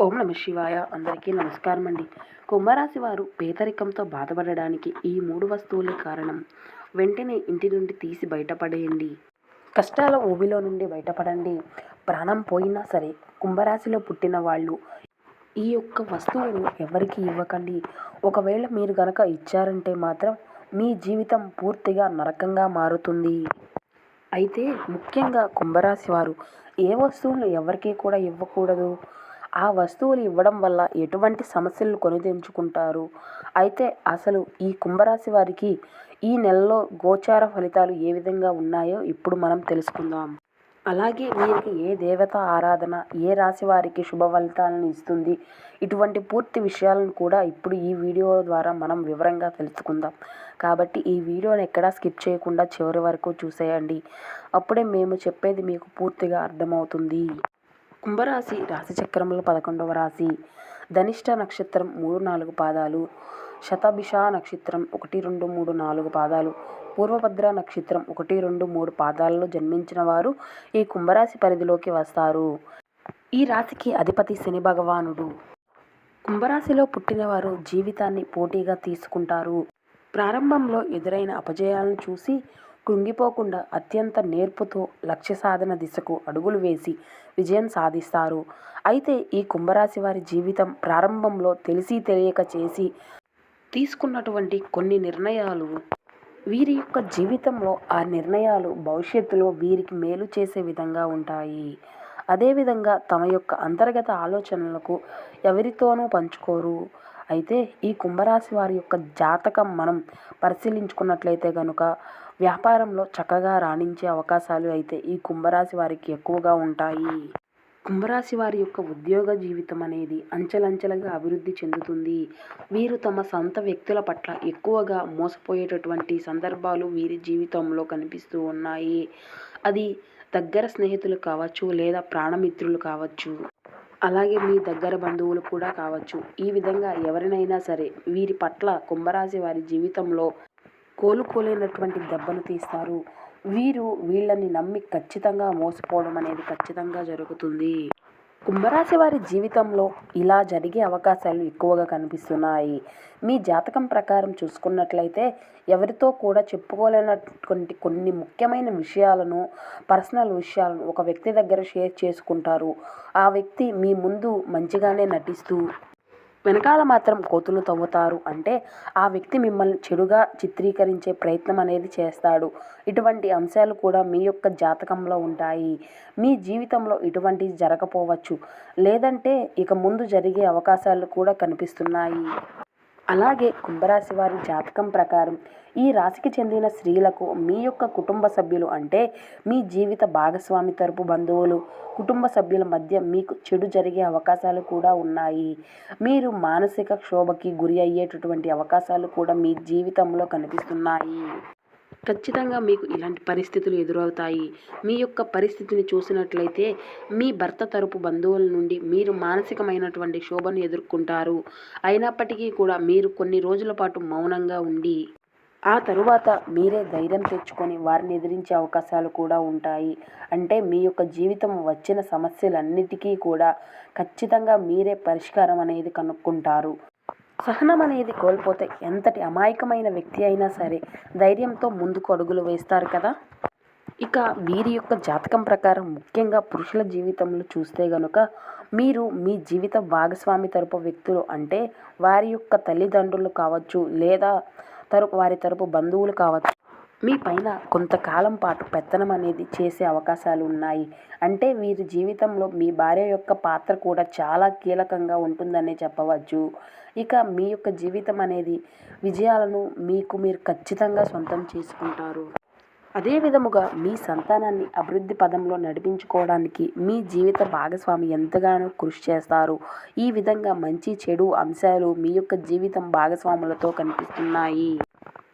ఓం నమ శివాయ. అందరికీ నమస్కారం అండి కుంభరాశి వారు పేదరికంతో బాధపడడానికి ఈ మూడు వస్తువులే కారణం. వెంటనే ఇంటి నుండి తీసి బయటపడేయండి. కష్టాల ఊబిలో నుండి బయటపడండి. ప్రాణం పోయినా సరే కుంభరాశిలో పుట్టిన వాళ్ళు ఈ యొక్క వస్తువును ఎవరికి ఇవ్వకండి. ఒకవేళ మీరు గనక ఇచ్చారంటే మాత్రం మీ జీవితం పూర్తిగా నరకంగా మారుతుంది. అయితే ముఖ్యంగా కుంభరాశి వారు ఏ వస్తువులు ఎవరికీ కూడా ఇవ్వకూడదు. ఆ వస్తువులు ఇవ్వడం వల్ల ఎటువంటి సమస్యలు కొనితెంచుకుంటారు అయితే అసలు ఈ కుంభరాశి వారికి ఈ నెలలో గోచార ఫలితాలు ఏ విధంగా ఉన్నాయో ఇప్పుడు మనం తెలుసుకుందాం. అలాగే వీరికి ఏ దేవత ఆరాధన ఏ రాశి వారికి శుభ ఫలితాలను ఇస్తుంది? ఇటువంటి పూర్తి విషయాలను కూడా ఇప్పుడు ఈ వీడియో ద్వారా మనం వివరంగా తెలుసుకుందాం. కాబట్టి ఈ వీడియోని ఎక్కడా స్కిప్ చేయకుండా చివరి వరకు చూసేయండి. అప్పుడే మేము చెప్పేది మీకు పూర్తిగా అర్థమవుతుంది. కుంభరాశి రాశి చక్రంలో పదకొండవ రాశి. ధనిష్ట నక్షత్రం మూడు నాలుగు పాదాలు. శతభిష నక్షత్రం ఒకటి రెండు మూడు నాలుగు పాదాలు. పూర్వభద్ర నక్షత్రం ఒకటి రెండు మూడు పాదాలలో జన్మించిన వారు ఈ కుంభరాశి పరిధిలోకి వస్తారు. ఈ రాశికి అధిపతి శని భగవానుడు. కుంభరాశిలో పుట్టినవారు జీవితాన్ని పోటీగా తీసుకుంటారు. ప్రారంభంలో ఎదురైన అపజయాలను చూసి కృంగిపోకుండా అత్యంత నేర్పుతో లక్ష్య సాధన దిశకు అడుగులు వేసి విజయం సాధిస్తారు. అయితే ఈ కుంభరాశి వారి జీవితం ప్రారంభంలో తెలిసి తెలియక చేసి తీసుకున్నటువంటి కొన్ని నిర్ణయాలు. వీరి యొక్క జీవితంలో ఆ నిర్ణయాలు భవిష్యత్తులో వీరికి మేలు చేసే విధంగా ఉంటాయి. అదేవిధంగా తమ యొక్క అంతర్గత ఆలోచనలకు ఎవరితోనూ పంచుకోరు. అయితే ఈ కుంభరాశి వారి యొక్క జాతకం మనం పరిశీలించుకున్నట్లయితే కనుక వ్యాపారంలో చక్కగా రాణించే అవకాశాలు అయితే ఈ కుంభరాశి వారికి ఎక్కువగా ఉంటాయి. కుంభరాశి వారి యొక్క ఉద్యోగ జీవితం అనేది అంచెలంచెలుగా అభివృద్ధి చెందుతుంది. వీరు తమ సొంత వ్యక్తుల పట్ల ఎక్కువగా మోసపోయేటటువంటి సందర్భాలు వీరి జీవితంలో కనిపిస్తూ ఉన్నాయి. అది దగ్గర స్నేహితులు కావచ్చు లేదా ప్రాణమిత్రులు కావచ్చు. అలాగే మీ దగ్గర బంధువులు కూడా కావచ్చు. ఈ విధంగా ఎవరినైనా సరే వీరి పట్ల కుంభరాశి వారి జీవితంలో కోలుకోలేనటువంటి దెబ్బను తీస్తారు. వీరు వీళ్ళని నమ్మి ఖచ్చితంగా మోసపోవడం అనేది ఖచ్చితంగా జరుగుతుంది. కుంభరాశి వారి జీవితంలో ఇలా జరిగే అవకాశాలు ఎక్కువగా కనిపిస్తున్నాయి. మీ జాతకం ప్రకారం చూసుకున్నట్లయితే ఎవరితో కూడా చెప్పుకోలేనటువంటి కొన్ని ముఖ్యమైన విషయాలను పర్సనల్ విషయాలను ఒక వ్యక్తి దగ్గర షేర్ చేసుకుంటారు. ఆ వ్యక్తి మీ ముందు మంచిగానే నటిస్తూ వెనకాల మాత్రం కోతులు తవ్వుతారు. అంటే ఆ వ్యక్తి మిమ్మల్ని చెడుగా చిత్రీకరించే ప్రయత్నం అనేది చేస్తాడు. ఇటువంటి అంశాలు కూడా మీ యొక్క జాతకంలో ఉంటాయి. మీ జీవితంలో ఇటువంటివి జరగపోవచ్చు. లేదంటే ఇక ముందు జరిగే అవకాశాలు కూడా కనిపిస్తున్నాయి. అలాగే కుంభరాశి వారి జాతకం ప్రకారం ఈ రాశికి చెందిన స్త్రీలకు మీ యొక్క కుటుంబ సభ్యులు అంటే మీ జీవిత భాగస్వామి తరపు బంధువులు కుటుంబ సభ్యుల మధ్య మీకు చెడు జరిగే అవకాశాలు కూడా ఉన్నాయి. మీరు మానసిక క్షోభకి గురి అయ్యేటటువంటి అవకాశాలు కూడా మీ జీవితంలో కనిపిస్తున్నాయి. ఖచ్చితంగా మీకు ఇలాంటి పరిస్థితులు ఎదురవుతాయి. మీ యొక్క పరిస్థితిని చూసినట్లయితే మీ భర్త తరపు బంధువుల నుండి మీరు మానసికమైనటువంటి శోభను ఎదుర్కొంటారు. అయినప్పటికీ కూడా మీరు కొన్ని రోజుల పాటు మౌనంగా ఉండి ఆ తరువాత మీరే ధైర్యం తెచ్చుకొని వారిని ఎదిరించే అవకాశాలు కూడా ఉంటాయి. అంటే మీ యొక్క జీవితం వచ్చిన సమస్యలన్నిటికీ కూడా ఖచ్చితంగా మీరే పరిష్కారం అనేది కనుక్కుంటారు. సహనం అనేది కోల్పోతే ఎంతటి అమాయకమైన వ్యక్తి అయినా సరే ధైర్యంతో ముందుకు అడుగులు వేస్తారు కదా? ఇక వీరి యొక్క జాతకం ప్రకారం ముఖ్యంగా పురుషుల జీవితంలో చూస్తే గనుక మీరు మీ జీవిత భాగస్వామి తరపు వ్యక్తులు అంటే వారి యొక్క తల్లిదండ్రులు కావచ్చు లేదా తరపు వారి తరపు బంధువులు కావచ్చు. మీ పైన కొంతకాలం పాటు పెత్తనం అనేది చేసే అవకాశాలు ఉన్నాయి. అంటే వీరి జీవితంలో మీ భార్య యొక్క పాత్ర కూడా చాలా కీలకంగా ఉంటుందనే చెప్పవచ్చు. ఇక మీ యొక్క జీవితం అనేది విజయాలను మీకు మీరు ఖచ్చితంగా సొంతం చేసుకుంటారు. అదే విధముగా మీ సంతానాన్ని అభివృద్ధి పదంలో నడిపించుకోవడానికి మీ జీవిత భాగస్వామి ఎంతగానో కృషి చేస్తారు. ఈ విధంగా మంచి చెడు అంశాలు మీ యొక్క జీవితం భాగస్వాములతో కనిపిస్తున్నాయి.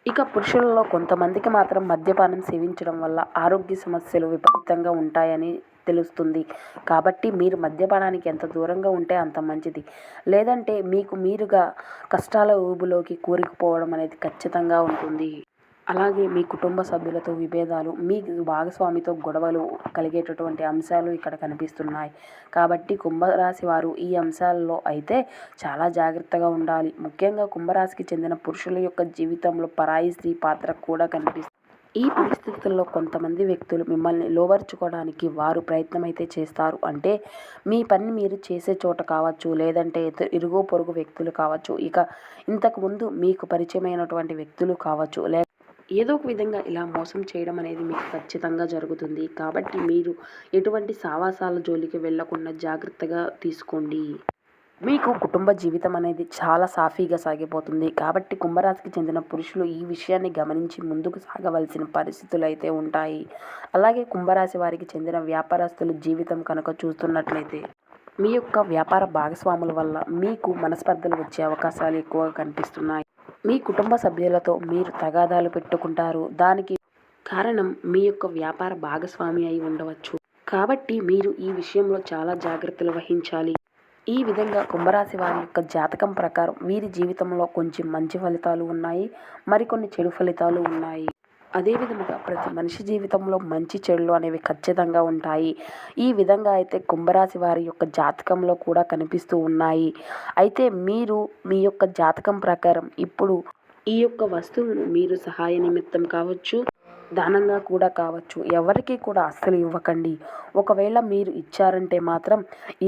ఇక పురుషులలో కొంతమందికి మాత్రం మద్యపానం సేవించడం వల్ల ఆరోగ్య సమస్యలు విపరీతంగా ఉంటాయని తెలుస్తుంది. కాబట్టి మీరు మద్యపానానికి ఎంత దూరంగా ఉంటే అంత మంచిది. లేదంటే మీకు మీరుగా కష్టాల ఊబులోకి కూరుకుపోవడం అనేది ఖచ్చితంగా ఉంటుంది. అలాగే మీ కుటుంబ సభ్యులతో విభేదాలు మీ భాగస్వామితో గొడవలు కలిగేటటువంటి అంశాలు ఇక్కడ కనిపిస్తున్నాయి. కాబట్టి కుంభరాశి వారు ఈ అంశాలలో అయితే చాలా జాగ్రత్తగా ఉండాలి. ముఖ్యంగా కుంభరాశికి చెందిన పురుషుల యొక్క జీవితంలో పరాయి స్త్రీ పాత్ర కూడా కనిపిస్తుంది. ఈ పరిస్థితుల్లో కొంతమంది వ్యక్తులు మిమ్మల్ని లోవర్చుకోవడానికి వారు ప్రయత్నం అయితే చేస్తారు. అంటే మీ పని మీరు చేసే చోట కావచ్చు లేదంటే ఇరుగు పొరుగు వ్యక్తులు కావచ్చు ఇక ఇంతకుముందు మీకు పరిచయమైనటువంటి వ్యక్తులు కావచ్చు లే ఏదో ఒక విధంగా ఇలా మోసం చేయడం అనేది మీకు ఖచ్చితంగా జరుగుతుంది. కాబట్టి మీరు ఎటువంటి సావాసాల జోలికి వెళ్ళకుండా జాగ్రత్తగా తీసుకోండి. మీకు కుటుంబ జీవితం అనేది చాలా సాఫీగా సాగిపోతుంది. కాబట్టి కుంభరాశికి చెందిన పురుషులు ఈ విషయాన్ని గమనించి ముందుకు సాగవలసిన పరిస్థితులు అయితే ఉంటాయి. అలాగే కుంభరాశి వారికి చెందిన వ్యాపారస్తుల జీవితం కనుక చూస్తున్నట్లయితే మీ యొక్క వ్యాపార భాగస్వాముల వల్ల మీకు మనస్పర్ధలు వచ్చే అవకాశాలు ఎక్కువగా కనిపిస్తున్నాయి. మీ కుటుంబ సభ్యులతో మీరు తగాదాలు పెట్టుకుంటారు. దానికి కారణం మీ యొక్క వ్యాపార భాగస్వామి అయి ఉండవచ్చు. కాబట్టి మీరు ఈ విషయంలో చాలా జాగ్రత్తలు వహించాలి. ఈ విధంగా కుంభరాశి వారి యొక్క జాతకం ప్రకారం వీరి జీవితంలో కొంచెం మంచి ఫలితాలు ఉన్నాయి మరికొన్ని చెడు ఫలితాలు ఉన్నాయి. అదే విధముగా ప్రతి మనిషి జీవితంలో మంచి చెడులు అనేవి ఖచ్చితంగా ఉంటాయి. ఈ విధంగా అయితే కుంభరాశి వారి యొక్క జాతకంలో కూడా కనిపిస్తూ ఉన్నాయి. అయితే మీరు మీ యొక్క జాతకం ప్రకారం ఇప్పుడు ఈ యొక్క వస్తువును మీరు సహాయ నిమిత్తం కావచ్చు. దానంగా కూడా కావచ్చు. ఎవరికి కూడా అస్సలు ఇవ్వకండి. ఒకవేళ మీరు ఇచ్చారంటే మాత్రం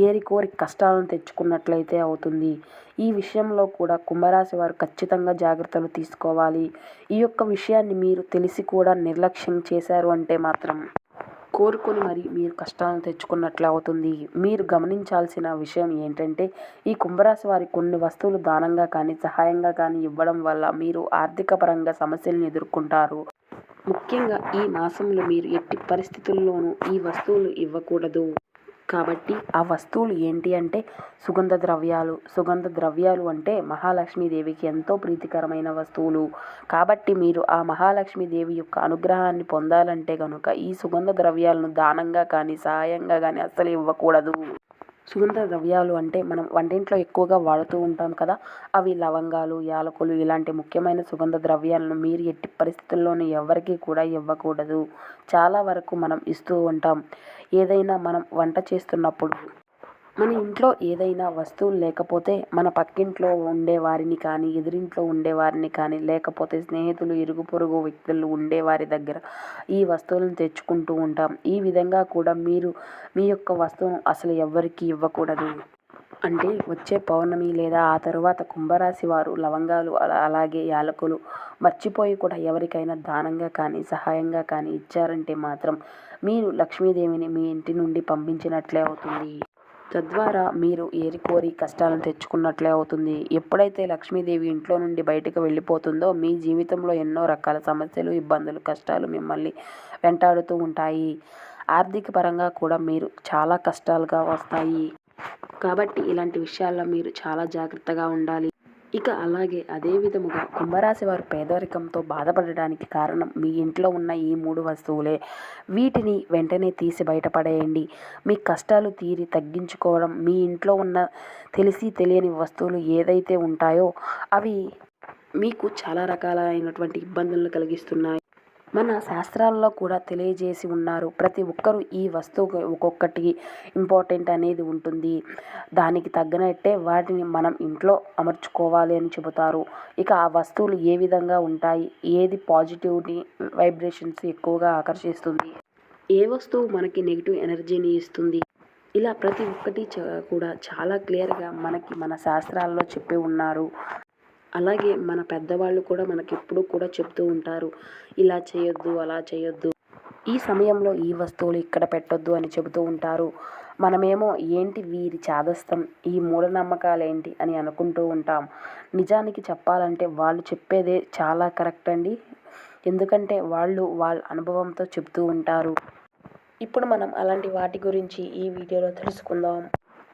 ఏరి కోరి కష్టాలను తెచ్చుకున్నట్లయితే అవుతుంది. ఈ విషయంలో కూడా కుంభరాశి వారు ఖచ్చితంగా జాగ్రత్తలు తీసుకోవాలి. ఈ యొక్క విషయాన్ని మీరు తెలిసి కూడా నిర్లక్ష్యం చేశారు అంటే మాత్రం కోరుకొని మరి మీరు కష్టాలను తెచ్చుకున్నట్లు అవుతుంది. మీరు గమనించాల్సిన విషయం ఏంటంటే ఈ కుంభరాశి వారి కొన్ని వస్తువులు దానంగా కానీ సహాయంగా కానీ ఇవ్వడం వల్ల మీరు ఆర్థిక పరంగా సమస్యలను ఎదుర్కొంటారు. ముఖ్యంగా ఈ మాసంలో మీరు ఎట్టి పరిస్థితుల్లోనూ ఈ వస్తువులు ఇవ్వకూడదు. కాబట్టి ఆ వస్తువులు ఏంటి అంటే సుగంధ ద్రవ్యాలు. సుగంధ ద్రవ్యాలు అంటే మహాలక్ష్మీదేవికి ఎంతో ప్రీతికరమైన వస్తువులు. కాబట్టి మీరు ఆ మహాలక్ష్మీదేవి యొక్క అనుగ్రహాన్ని పొందాలంటే కనుక ఈ సుగంధ ద్రవ్యాలను దానంగా కానీ సహాయంగా కానీ అస్సలు ఇవ్వకూడదు. సుగంధ ద్రవ్యాలు అంటే మనం వంటింట్లో ఎక్కువగా వాడుతూ ఉంటాం కదా అవి లవంగాలు యాలకులు ఇలాంటి ముఖ్యమైన సుగంధ ద్రవ్యాలను మీరు ఎట్టి పరిస్థితుల్లోనూ ఎవరికీ కూడా ఇవ్వకూడదు. చాలా వరకు మనం ఇస్తూ ఉంటాం. ఏదైనా మనం వంట చేస్తున్నప్పుడు మన ఇంట్లో ఏదైనా వస్తువులు లేకపోతే మన పక్కింట్లో ఉండే వారిని కానీ ఎదురింట్లో ఉండే వారిని కానీ లేకపోతే స్నేహితులు ఇరుగు పొరుగు వ్యక్తులు ఉండే వారి దగ్గర ఈ వస్తువులను తెచ్చుకుంటూ ఉంటాం. ఈ విధంగా కూడా మీరు మీ యొక్క వస్తువును అసలు ఎవ్వరికీ ఇవ్వకూడదు. అంటే వచ్చే పౌర్ణమి లేదా ఆ తరువాత కుంభరాశి వారు లవంగాలు అలా అలాగే యాలకులు మర్చిపోయి కూడా ఎవరికైనా దానంగా కానీ సహాయంగా కానీ ఇచ్చారంటే మాత్రం మీరు లక్ష్మీదేవిని మీ ఇంటి నుండి పంపించినట్లే అవుతుంది. తద్వారా మీరు ఏరికోరి కష్టాలను తెచ్చుకున్నట్లే అవుతుంది. ఎప్పుడైతే లక్ష్మీదేవి ఇంట్లో నుండి బయటకు వెళ్ళిపోతుందో మీ జీవితంలో ఎన్నో రకాల సమస్యలు ఇబ్బందులు కష్టాలు మిమ్మల్ని వెంటాడుతూ ఉంటాయి. ఆర్థిక పరంగా కూడా మీరు చాలా కష్టాలుగా వస్తాయి. కాబట్టి ఇలాంటి విషయాల్లో మీరు చాలా జాగ్రత్తగా ఉండాలి. ఇక అలాగే అదే విధముగా కుంభరాశి వారు పేదరికంతో బాధపడడానికి కారణం మీ ఇంట్లో ఉన్న ఈ మూడు వస్తువులే. వీటిని వెంటనే తీసి బయటపడేయండి. మీ కష్టాలు తీరి తగ్గించుకోవడం మీ ఇంట్లో ఉన్న తెలిసి తెలియని వస్తువులు ఏదైతే ఉంటాయో అవి మీకు చాలా రకాలైనటువంటి ఇబ్బందులను కలిగిస్తున్నాయి. మన శాస్త్రాల్లో కూడా తెలియజేసి ఉన్నారు. ప్రతి ఒక్కరూ ఈ వస్తువు ఒక్కొక్కటి ఇంపార్టెంట్ అనేది ఉంటుంది. దానికి తగ్గనట్టే వాటిని మనం ఇంట్లో అమర్చుకోవాలి అని చెబుతారు. ఇక ఆ వస్తువులు ఏ విధంగా ఉంటాయి? ఏది పాజిటివ్ని వైబ్రేషన్స్ ఎక్కువగా ఆకర్షిస్తుంది? ఏ వస్తువు మనకి నెగిటివ్ ఎనర్జీని ఇస్తుంది? ఇలా ప్రతి ఒక్కటి చ- కూడా చాలా క్లియర్గా మనకి మన శాస్త్రాల్లో చెప్పి ఉన్నారు. అలాగే మన పెద్దవాళ్ళు కూడా మనకి ఎప్పుడూ కూడా చెప్తూ ఉంటారు ఇలా చేయొద్దు అలా చేయొద్దు. ఈ సమయంలో ఈ వస్తువులు ఇక్కడ పెట్టొద్దు అని చెబుతూ ఉంటారు. మనమేమో ఏంటి వీరి చాదస్తం? ఈ మూఢనమ్మకాలు ఏంటి అని అనుకుంటూ ఉంటాం. నిజానికి చెప్పాలంటే వాళ్ళు చెప్పేదే చాలా కరెక్ట్ అండి. ఎందుకంటే వాళ్ళు వాళ్ళ అనుభవంతో చెప్తూ ఉంటారు. ఇప్పుడు మనం అలాంటి వాటి గురించి ఈ వీడియోలో తెలుసుకుందాం.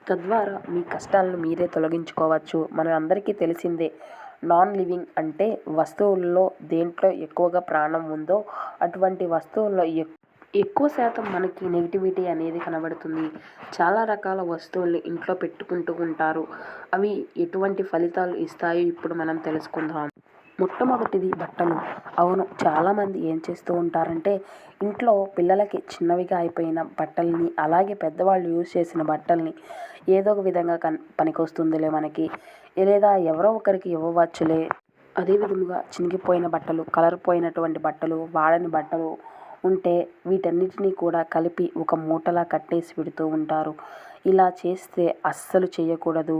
తద్వారా మీ కష్టాలను మీరే తొలగించుకోవచ్చు. మనందరికీ తెలిసిందే నాన్ లివింగ్ అంటే వస్తువుల్లో దేంట్లో ఎక్కువగా ప్రాణం ఉందో అటువంటి వస్తువుల్లో ఎక్- ఎక్కువ శాతం మనకి నెగిటివిటీ అనేది కనబడుతుంది. చాలా రకాల వస్తువుల్ని ఇంట్లో పెట్టుకుంటూ ఉంటారు. అవి ఎటువంటి ఫలితాలు ఇస్తాయో ఇప్పుడు మనం తెలుసుకుందాం. మొట్టమొదటిది బట్టలు. అవును చాలామంది ఏం చేస్తూ ఉంటారంటే ఇంట్లో పిల్లలకి చిన్నవిగా అయిపోయిన బట్టల్ని అలాగే పెద్దవాళ్ళు యూజ్ చేసిన బట్టల్ని ఏదో ఒక విధంగా కన్ పనికొస్తుందిలే మనకి. లేదా ఎవరో ఒకరికి ఇవ్వవచ్చులే. అదేవిధముగా చినిగిపోయిన బట్టలు కలర్ పోయినటువంటి బట్టలు వాడని బట్టలు ఉంటే వీటన్నిటినీ కూడా కలిపి ఒక మూటలా కట్టేసి పెడుతూ ఉంటారు. ఇలా చేస్తే అస్సలు చేయకూడదు.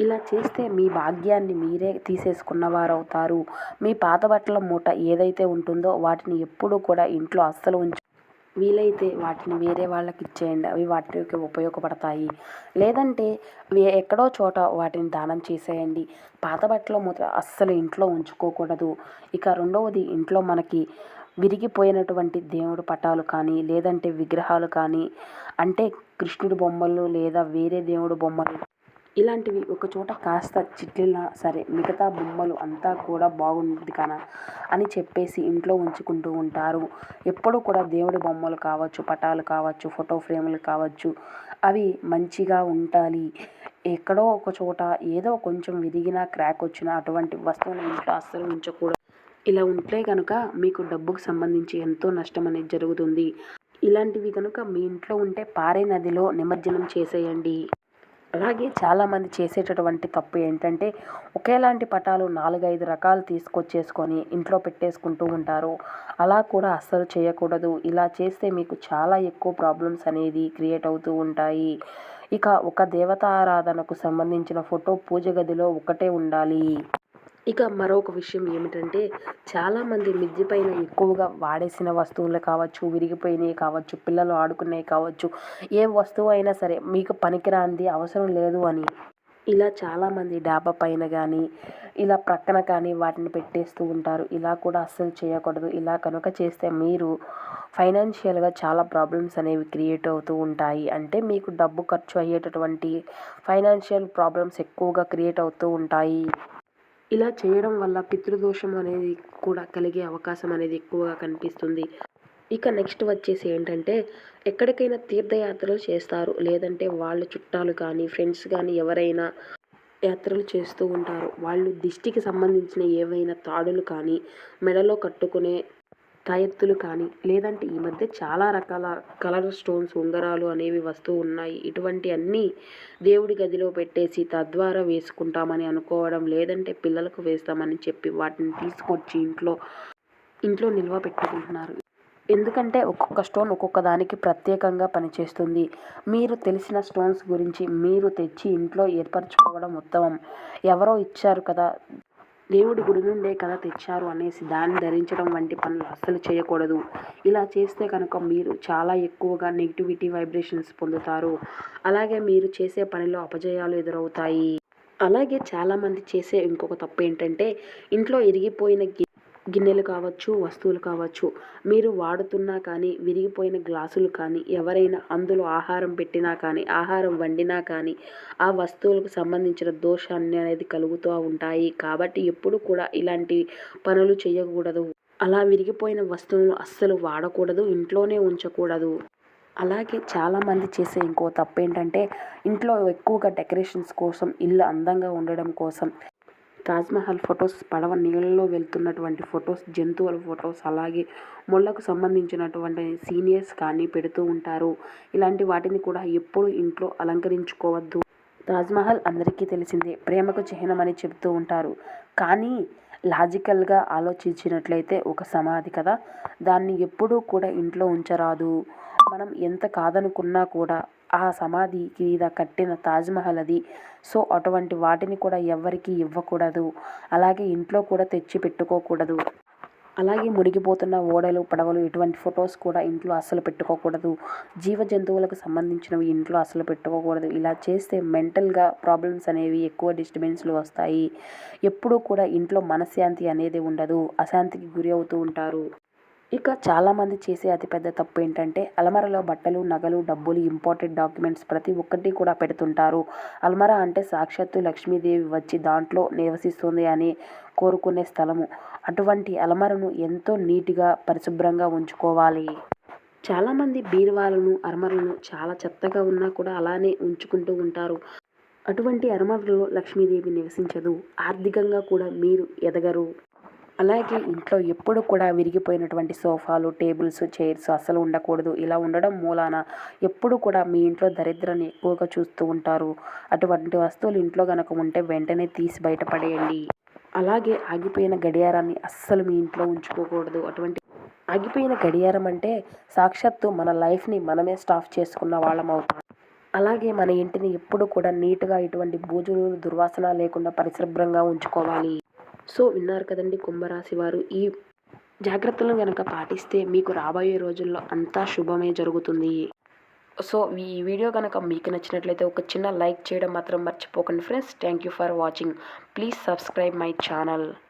ఇలా చేస్తే మీ భాగ్యాన్ని మీరే తీసేసుకున్నవారవుతారు. మీ పాత బట్టల మూట ఏదైతే ఉంటుందో వాటిని ఎప్పుడూ కూడా ఇంట్లో అస్సలు ఉంచు వీలైతే వాటిని వేరే వాళ్ళకి ఇచ్చేయండి అవి వాటికి ఉపయోగపడతాయి. లేదంటే ఎక్కడో చోట వాటిని దానం చేసేయండి. పాత బట్టలు అస్సలు ఇంట్లో ఉంచుకోకూడదు. ఇక రెండవది ఇంట్లో మనకి విరిగిపోయినటువంటి దేవుడు పటాలు కానీ లేదంటే విగ్రహాలు కానీ అంటే కృష్ణుడి బొమ్మలు లేదా వేరే దేవుడు బొమ్మలు ఇలాంటివి ఒక చోట కాస్త చిట్లినా సరే మిగతా బొమ్మలు అంతా కూడా బాగుంది కదా అని చెప్పేసి ఇంట్లో ఉంచుకుంటూ ఉంటారు. ఎప్పుడు కూడా దేవుడి బొమ్మలు కావచ్చు పటాలు కావచ్చు ఫోటో ఫ్రేములు కావచ్చు అవి మంచిగా ఉండాలి. ఎక్కడో ఒక చోట ఏదో కొంచెం విరిగినా క్రాక్ వచ్చినా అటువంటి వస్తువులు ఇంట్లో అస్సలు ఉంచకూడదు. ఇలా ఉంటే కనుక మీకు డబ్బుకు సంబంధించి ఎంతో నష్టం అనేది జరుగుతుంది. ఇలాంటివి కనుక మీ ఇంట్లో ఉంటే పారే నదిలో నిమజ్జనం చేసేయండి. అలాగే చాలామంది చేసేటటువంటి తప్పు ఏంటంటే ఒకేలాంటి పటాలు నాలుగైదు రకాలు తీసుకొచ్చేసుకొని ఇంట్లో పెట్టేసుకుంటూ ఉంటారు. అలా కూడా అస్సలు చేయకూడదు. ఇలా చేస్తే మీకు చాలా ఎక్కువ ప్రాబ్లమ్స్ అనేది క్రియేట్ అవుతూ ఉంటాయి. ఇక ఒక దేవతారాధనకు సంబంధించిన ఫోటో పూజ గదిలో ఒకటే ఉండాలి. ఇక మరొక విషయం ఏమిటంటే చాలామంది మిద్ది పైన ఎక్కువగా వాడేసిన వస్తువులు కావచ్చు విరిగిపోయినవి కావచ్చు పిల్లలు ఆడుకునేవి కావచ్చు ఏ వస్తువు అయినా సరే మీకు పనికిరాంది అవసరం లేదు అని. ఇలా చాలామంది డాబా పైన కానీ ఇలా ప్రక్కన కానీ వాటిని పెట్టేస్తూ ఉంటారు. ఇలా కూడా అస్సలు చేయకూడదు. ఇలా కనుక చేస్తే మీరు ఫైనాన్షియల్గా చాలా ప్రాబ్లమ్స్ అనేవి క్రియేట్ అవుతూ ఉంటాయి. అంటే మీకు డబ్బు ఖర్చు అయ్యేటటువంటి ఫైనాన్షియల్ ప్రాబ్లమ్స్ ఎక్కువగా క్రియేట్ అవుతూ ఉంటాయి. ఇలా చేయడం వల్ల పితృదోషం అనేది కూడా కలిగే అవకాశం అనేది ఎక్కువగా కనిపిస్తుంది. ఇక నెక్స్ట్ వచ్చేసి ఏంటంటే ఎక్కడికైనా తీర్థయాత్రలు చేస్తారు. లేదంటే వాళ్ళ చుట్టాలు కానీ ఫ్రెండ్స్ కానీ ఎవరైనా యాత్రలు చేస్తూ ఉంటారు. వాళ్ళు దిష్టికి సంబంధించిన ఏవైనా తాడులు కానీ మెడలో కట్టుకునే తాయెత్తులు కానీ లేదంటే ఈ మధ్య చాలా రకాల కలర్ స్టోన్స్ ఉంగరాలు అనేవి వస్తూ ఉన్నాయి. ఇటువంటి అన్నీ దేవుడి గదిలో పెట్టేసి తద్వారా వేసుకుంటామని అనుకోవడం లేదంటే పిల్లలకు వేస్తామని చెప్పి వాటిని తీసుకొచ్చి ఇంట్లో ఇంట్లో నిల్వ పెట్టుకుంటున్నారు. ఎందుకంటే ఒక్కొక్క స్టోన్ ఒక్కొక్క దానికి ప్రత్యేకంగా పనిచేస్తుంది. మీరు తెలిసిన స్టోన్స్ గురించి మీరు తెచ్చి ఇంట్లో ఏర్పరచుకోవడం ఉత్తమం. ఎవరో ఇచ్చారు కదా దేవుడి గుడి నుండే కదా తెచ్చారు అనేసి దాన్ని ధరించడం వంటి పనులు అస్సలు చేయకూడదు. ఇలా చేస్తే కనుక మీరు చాలా ఎక్కువగా నెగిటివిటీ వైబ్రేషన్స్ పొందుతారు. అలాగే మీరు చేసే పనిలో అపజయాలు ఎదురవుతాయి. అలాగే చాలామంది చేసే ఇంకొక తప్పు ఏంటంటే ఇంట్లో ఇరిగిపోయిన గి గిన్నెలు కావచ్చు వస్తువులు కావచ్చు మీరు వాడుతున్నా కానీ విరిగిపోయిన గ్లాసులు కానీ ఎవరైనా అందులో ఆహారం పెట్టినా కానీ ఆహారం వండినా కానీ ఆ వస్తువులకు సంబంధించిన దోషాన్ని అనేది కలుగుతూ ఉంటాయి. కాబట్టి ఎప్పుడు కూడా ఇలాంటి పనులు చేయకూడదు. అలా విరిగిపోయిన వస్తువులు అస్సలు వాడకూడదు ఇంట్లోనే ఉంచకూడదు. అలాగే చాలామంది చేసే ఇంకో తప్పు ఏంటంటే ఇంట్లో ఎక్కువగా డెకరేషన్స్ కోసం ఇల్లు అందంగా ఉండడం కోసం తాజ్మహల్ ఫొటోస్ పడవ నీళ్ళలో వెళ్తున్నటువంటి ఫొటోస్ జంతువుల ఫొటోస్ అలాగే ముళ్ళకు సంబంధించినటువంటి సీనియర్స్ కానీ పెడుతూ ఉంటారు. ఇలాంటి వాటిని కూడా ఎప్పుడు ఇంట్లో అలంకరించుకోవద్దు. తాజ్మహల్ అందరికీ తెలిసిందే ప్రేమకు చిహ్నమని చెబుతూ ఉంటారు. కానీ లాజికల్గా ఆలోచించినట్లయితే ఒక సమాధి కదా? దాన్ని ఎప్పుడూ కూడా ఇంట్లో ఉంచరాదు. మనం ఎంత కాదనుకున్నా కూడా ఆ సమాధి మీద కట్టిన తాజ్మహల్ అది. సో అటువంటి వాటిని కూడా ఎవ్వరికీ ఇవ్వకూడదు. అలాగే ఇంట్లో కూడా తెచ్చి పెట్టుకోకూడదు. అలాగే మునిగిపోతున్న ఓడలు పడవలు ఇటువంటి ఫొటోస్ కూడా ఇంట్లో అస్సలు పెట్టుకోకూడదు. జీవ జంతువులకు సంబంధించినవి ఇంట్లో అస్సలు పెట్టుకోకూడదు. ఇలా చేస్తే మెంటల్గా ప్రాబ్లమ్స్ అనేవి ఎక్కువ డిస్టర్బెన్స్లు వస్తాయి. ఎప్పుడూ కూడా ఇంట్లో మనశ్శాంతి అనేది ఉండదు. అశాంతికి గురి అవుతూ ఉంటారు. ఇక చాలామంది చేసే అతిపెద్ద తప్పు ఏంటంటే అలమరలో బట్టలు నగలు డబ్బులు ఇంపార్టెంట్ డాక్యుమెంట్స్ ప్రతి ఒక్కటి కూడా పెడుతుంటారు. అల్మర అంటే సాక్షాత్తు లక్ష్మీదేవి వచ్చి దాంట్లో నివసిస్తుంది అని కోరుకునే స్థలము. అటువంటి అలమరను ఎంతో నీట్గా పరిశుభ్రంగా ఉంచుకోవాలి. చాలామంది బీరువాలను అరమరలను చాలా చెత్తగా ఉన్నా కూడా అలానే ఉంచుకుంటూ ఉంటారు. అటువంటి అరమరలో లక్ష్మీదేవి నివసించదు. ఆర్థికంగా కూడా మీరు ఎదగరు. అలాగే ఇంట్లో ఎప్పుడు కూడా విరిగిపోయినటువంటి సోఫాలు టేబుల్స్ చైర్స్ అస్సలు ఉండకూడదు. ఇలా ఉండడం మూలాన ఎప్పుడు కూడా మీ ఇంట్లో దరిద్రాన్ని ఎక్కువగా చూస్తూ ఉంటారు. అటువంటి వస్తువులు ఇంట్లో కనుక ఉంటే వెంటనే తీసి బయటపడేయండి అలాగే ఆగిపోయిన గడియారాన్ని అస్సలు మీ ఇంట్లో ఉంచుకోకూడదు. అటువంటి ఆగిపోయిన గడియారం అంటే సాక్షాత్తు మన లైఫ్ని మనమే స్టాఫ్ చేసుకున్న వాళ్ళం అవుతాం. అలాగే మన ఇంటిని ఎప్పుడు కూడా నీట్గా ఇటువంటి బూజులు దుర్వాసన లేకుండా పరిశుభ్రంగా ఉంచుకోవాలి. సో విన్నారు కదండి కుంభరాశి వారు. ఈ జాగ్రత్తలను కనుక పాటిస్తే మీకు రాబోయే రోజుల్లో అంతా శుభమే జరుగుతుంది. సో ఈ వీడియో కనుక మీకు నచ్చినట్లయితే ఒక చిన్న లైక్ చేయడం మాత్రం మర్చిపోకండి friends. Thank you for watching. Please subscribe my channel.